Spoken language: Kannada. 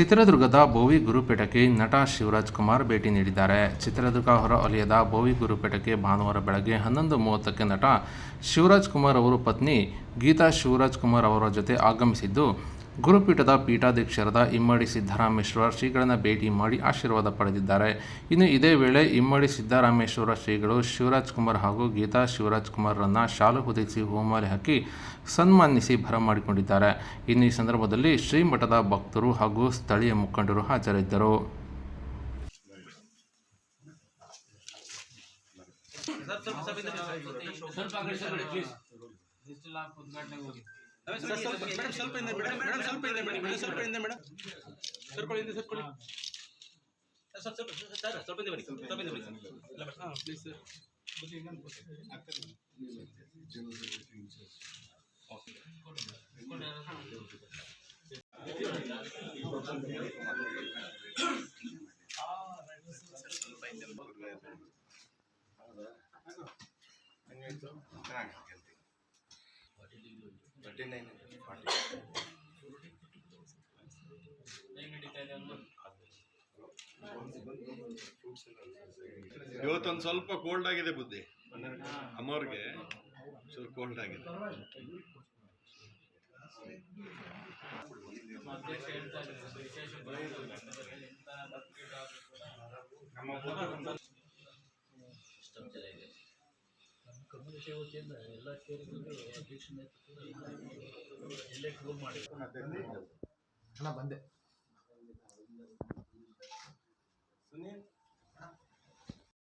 ಚಿತ್ರದುರ್ಗದ ಬೋವಿ ಗುರುಪೇಟಕ್ಕೆ ನಟ ಶಿವರಾಜ್ ಕುಮಾರ್ ಭೇಟಿ ನೀಡಿದ್ದಾರೆ. ಚಿತ್ರದುರ್ಗ ಹೊರ ವಲಯದ ಬೋವಿ ಗುರುಪೇಟಕ್ಕೆ ಭಾನುವಾರ ಬೆಳಗ್ಗೆ ಹನ್ನೊಂದು ಮೂವತ್ತಕ್ಕೆ ನಟ ಶಿವರಾಜ್ ಕುಮಾರ್ ಅವರು ಪತ್ನಿ ಗೀತಾ ಶಿವರಾಜ್ ಕುಮಾರ್ ಅವರ ಜೊತೆ ಆಗಮಿಸಿದ್ದು ಗುರುಪೀಠದ ಪೀಠಾಧ್ಯಕ್ಷರಾದ ಇಮ್ಮಡಿ ಸಿದ್ದರಾಮೇಶ್ವರ ಶ್ರೀಗಳನ್ನು ಭೇಟಿ ಮಾಡಿ ಆಶೀರ್ವಾದ ಪಡೆದಿದ್ದಾರೆ. ಇನ್ನು ಇದೇ ವೇಳೆ ಇಮ್ಮಡಿ ಸಿದ್ದರಾಮೇಶ್ವರ ಶ್ರೀಗಳು ಶಿವರಾಜ್ ಕುಮಾರ್ ಹಾಗೂ ಗೀತಾ ಶಿವರಾಜ್ ಕುಮಾರ್ರನ್ನ ಶಾಲು ಹೊದಿಸಿ ಹೂಮಾಲೆ ಹಾಕಿ ಸನ್ಮಾನಿಸಿ ಬರಮಾಡಿಕೊಂಡಿದ್ದಾರೆ ಇನ್ನು ಈ ಸಂದರ್ಭದಲ್ಲಿ ಶ್ರೀಮಠದ ಭಕ್ತರು ಹಾಗೂ ಸ್ಥಳೀಯ ಮುಖಂಡರು ಹಾಜರಿದ್ದರು. ಸ್ವಲ್ಪ ಸರಿ ಸರ್, ಸ್ವಲ್ಪ ಮೇಡಮ್ ಸ್ವಲ್ಪ ಹಿಂದೆ ಮೇಡಮ್ ಮೇಡಮ್ ಸ್ವಲ್ಪ ಹಿಂದೆ ಮೇಡಮ್ ಮೇಡಮ್ ಸ್ವಲ್ಪ ಹಿಂದೆ ಮೇಡಮ್ ಸರ್ಕೊಳ್ಳಿ ಹಿಂದೆ ಸರ್ಕೊಳ್ಳಿ. ಸರ್, ಸ್ವಲ್ಪ ಸ್ವಲ್ಪ ಸರ್ ಸ್ವಲ್ಪ ಹಿಂದೆ ಬನ್ನಿ ಸ್ವಲ್ಪ ಹಿಂದೆ ಬನ್ನಿ ಇಲ್ಲ ಮೇಡಮ್. ಹಾಂ ಪ್ಲೀಸ್ ಸರ್ ಇವತ್ತೊಂದು ಸ್ವಲ್ಪ ಕೋಲ್ಡ್ ಆಗಿದೆ ಬುದ್ಧಿ. ಅಮ್ಮವ್ರಿಗೆ ಸ್ವಲ್ಪ ಕೋಲ್ಡ್ ಆಗಿದೆ. ಎಲ್ಲ ಮಾಡಿ ಬಂದೆ